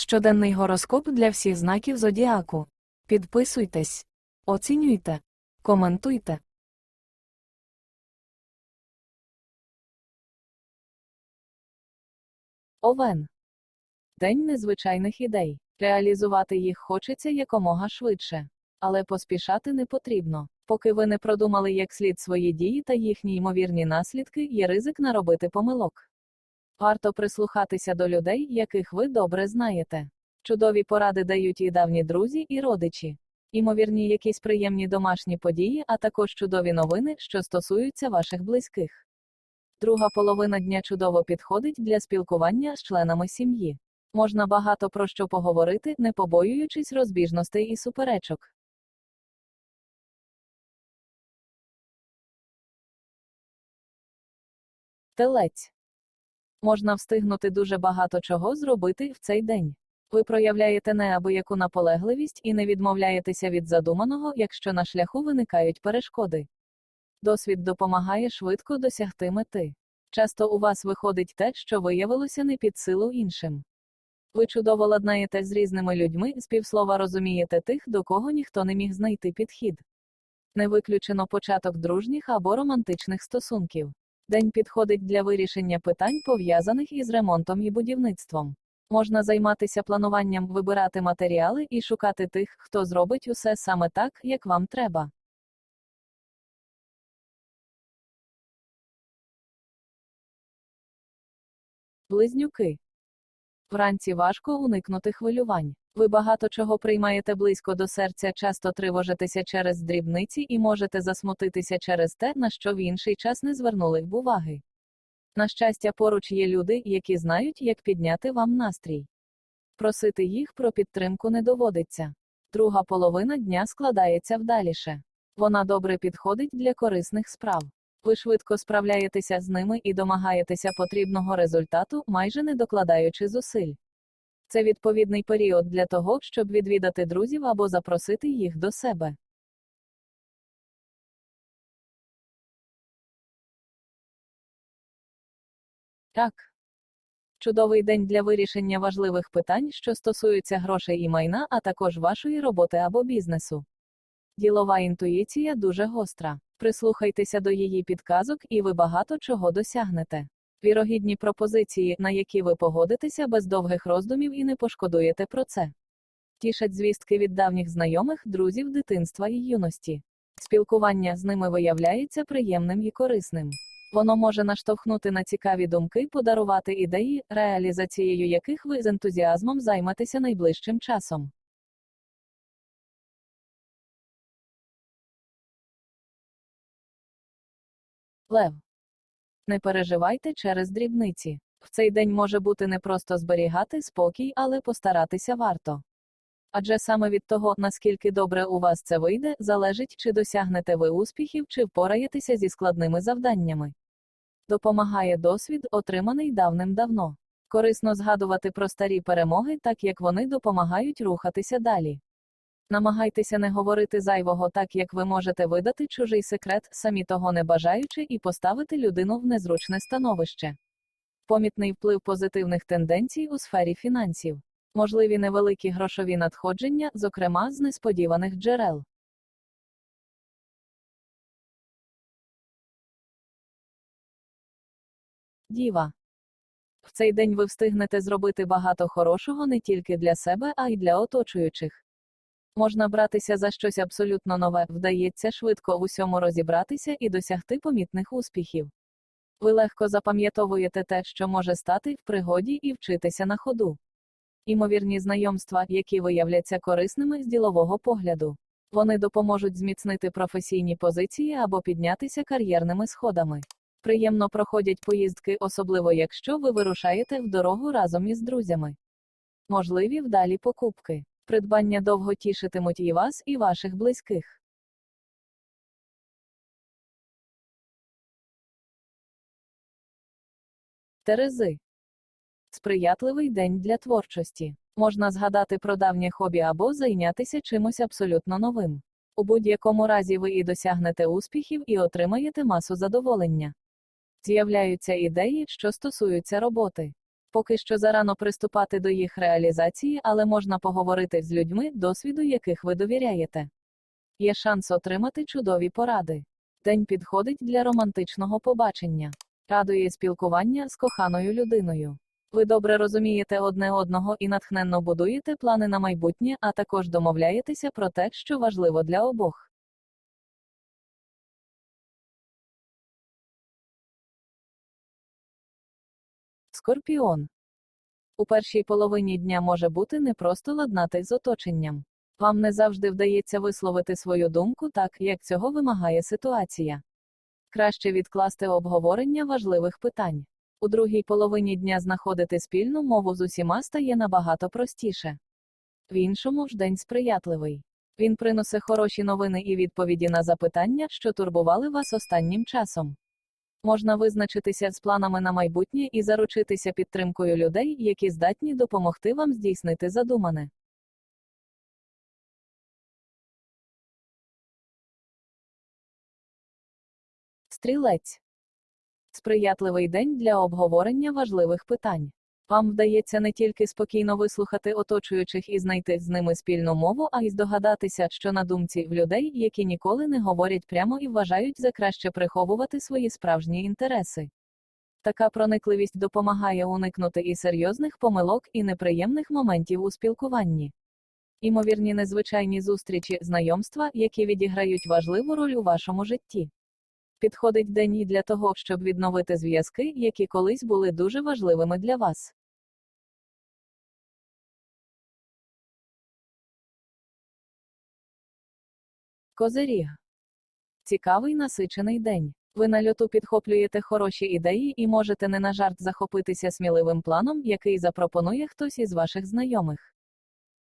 Щоденний гороскоп для всіх знаків зодіаку. Підписуйтесь, оцінюйте, коментуйте. Овен. День незвичайних ідей. Реалізувати їх хочеться якомога швидше. Але поспішати не потрібно. Поки ви не продумали як слід свої дії та їхні ймовірні наслідки, є ризик наробити помилок. Варто прислухатися до людей, яких ви добре знаєте. Чудові поради дають і давні друзі, і родичі. Імовірні якісь приємні домашні події, а також чудові новини, що стосуються ваших близьких. Друга половина дня чудово підходить для спілкування з членами сім'ї. Можна багато про що поговорити, не побоюючись розбіжностей і суперечок. Телець. Можна встигнути дуже багато чого зробити в цей день. Ви проявляєте неабияку наполегливість і не відмовляєтеся від задуманого, якщо на шляху виникають перешкоди. Досвід допомагає швидко досягти мети. Часто у вас виходить те, що виявилося не під силу іншим. Ви чудово ладнаєте з різними людьми, з півслова розумієте тих, до кого ніхто не міг знайти підхід. Не виключено початок дружніх або романтичних стосунків. День підходить для вирішення питань, пов'язаних із ремонтом і будівництвом. Можна займатися плануванням, вибирати матеріали і шукати тих, хто зробить усе саме так, як вам треба. Близнюки. Вранці важко уникнути хвилювань. Ви багато чого приймаєте близько до серця, часто тривожитеся через дрібниці і можете засмутитися через те, на що в інший час не звернули б уваги. На щастя, поруч є люди, які знають, як підняти вам настрій. Просити їх про підтримку не доводиться. Друга половина дня складається вдаліше. Вона добре підходить для корисних справ. Ви швидко справляєтеся з ними і домагаєтеся потрібного результату, майже не докладаючи зусиль. Це відповідний період для того, щоб відвідати друзів або запросити їх до себе. Так. Чудовий день для вирішення важливих питань, що стосуються грошей і майна, а також вашої роботи або бізнесу. Ділова інтуїція дуже гостра. Прислухайтеся до її підказок, і ви багато чого досягнете. Вірогідні пропозиції, на які ви погодитеся без довгих роздумів і не пошкодуєте про це. Тішать звістки від давніх знайомих, друзів дитинства і юності. Спілкування з ними виявляється приємним і корисним. Воно може наштовхнути на цікаві думки, подарувати ідеї, реалізацією яких ви з ентузіазмом займетеся найближчим часом. Лев. Не переживайте через дрібниці. В цей день може бути не просто зберігати спокій, але постаратися варто. Адже саме від того, наскільки добре у вас це вийде, залежить, чи досягнете ви успіхів, чи впораєтеся зі складними завданнями. Допомагає досвід, отриманий давним-давно. Корисно згадувати про старі перемоги, так як вони допомагають рухатися далі. Намагайтеся не говорити зайвого так, як ви можете видати чужий секрет, самі того не бажаючи, і поставити людину в незручне становище. Помітний вплив позитивних тенденцій у сфері фінансів. Можливі невеликі грошові надходження, зокрема з несподіваних джерел. Діва. В цей день ви встигнете зробити багато хорошого не тільки для себе, а й для оточуючих. Можна братися за щось абсолютно нове, вдається швидко в усьому розібратися і досягти помітних успіхів. Ви легко запам'ятовуєте те, що може стати в пригоді і вчитися на ходу. Імовірні знайомства, які виявляться корисними з ділового погляду. Вони допоможуть зміцнити професійні позиції або піднятися кар'єрними сходами. Приємно проходять поїздки, особливо якщо ви вирушаєте в дорогу разом із друзями. Можливі вдалі покупки. Придбання довго тішитимуть і вас, і ваших близьких. Терези. Сприятливий день для творчості. Можна згадати про давнє хобі або зайнятися чимось абсолютно новим. У будь-якому разі ви і досягнете успіхів і отримаєте масу задоволення. З'являються ідеї, що стосуються роботи. Поки що зарано приступати до їх реалізації, але можна поговорити з людьми, досвіду яких ви довіряєте. Є шанс отримати чудові поради. День підходить для романтичного побачення, радує спілкування з коханою людиною. Ви добре розумієте одне одного і натхненно будуєте плани на майбутнє, а також домовляєтеся про те, що важливо для обох. Скорпіон. У першій половині дня може бути непросто ладнати з оточенням. Вам не завжди вдається висловити свою думку так, як цього вимагає ситуація. Краще відкласти обговорення важливих питань. У другій половині дня знаходити спільну мову з усіма стає набагато простіше. В іншому ж день сприятливий. Він приносить хороші новини і відповіді на запитання, що турбували вас останнім часом. Можна визначитися з планами на майбутнє і заручитися підтримкою людей, які здатні допомогти вам здійснити задумане. Стрілець. Сприятливий день для обговорення важливих питань. Вам вдається не тільки спокійно вислухати оточуючих і знайти з ними спільну мову, а й здогадатися, що на думці в людей, які ніколи не говорять прямо і вважають за краще приховувати свої справжні інтереси. Така проникливість допомагає уникнути і серйозних помилок, і неприємних моментів у спілкуванні. Імовірні незвичайні зустрічі, знайомства, які відіграють важливу роль у вашому житті. Підходить день і для того, щоб відновити зв'язки, які колись були дуже важливими для вас. Козиріг. Цікавий насичений день. Ви на льоту підхоплюєте хороші ідеї і можете не на жарт захопитися сміливим планом, який запропонує хтось із ваших знайомих.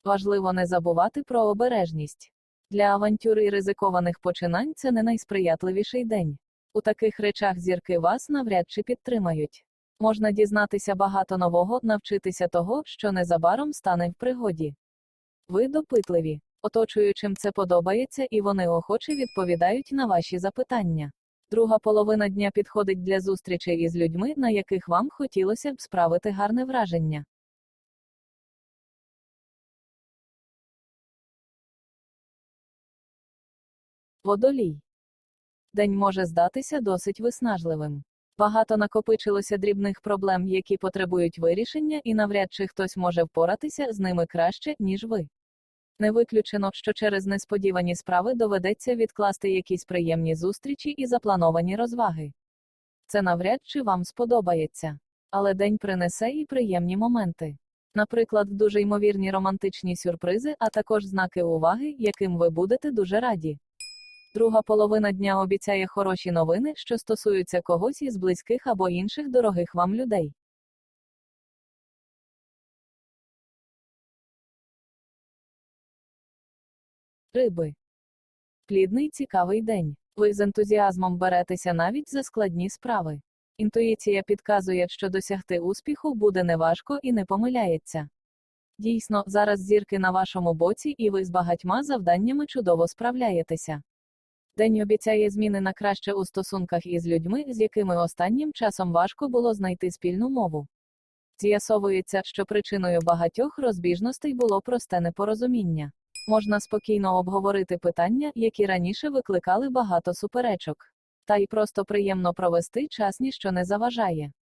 Важливо не забувати про обережність. Для авантюр і ризикованих починань це не найсприятливіший день. У таких речах зірки вас навряд чи підтримають. Можна дізнатися багато нового, навчитися того, що незабаром стане в пригоді. Ви допитливі. Оточуючим це подобається і вони охоче відповідають на ваші запитання. Друга половина дня підходить для зустрічей із людьми, на яких вам хотілося б справити гарне враження. Водолій. День може здатися досить виснажливим. Багато накопичилося дрібних проблем, які потребують вирішення, і навряд чи хтось може впоратися з ними краще, ніж ви. Не виключено, що через несподівані справи доведеться відкласти якісь приємні зустрічі і заплановані розваги. Це навряд чи вам сподобається. Але день принесе і приємні моменти. Наприклад, дуже ймовірні романтичні сюрпризи, а також знаки уваги, яким ви будете дуже раді. Друга половина дня обіцяє хороші новини, що стосуються когось із близьких або інших дорогих вам людей. Риби. Плідний цікавий день. Ви з ентузіазмом беретеся навіть за складні справи. Інтуїція підказує, що досягти успіху буде неважко і не помиляється. Дійсно, зараз зірки на вашому боці, і ви з багатьма завданнями чудово справляєтеся. День обіцяє зміни на краще у стосунках із людьми, з якими останнім часом важко було знайти спільну мову. З'ясовується, що причиною багатьох розбіжностей було просте непорозуміння. Можна спокійно обговорити питання, які раніше викликали багато суперечок. Та й просто приємно провести час ніщо не заважає.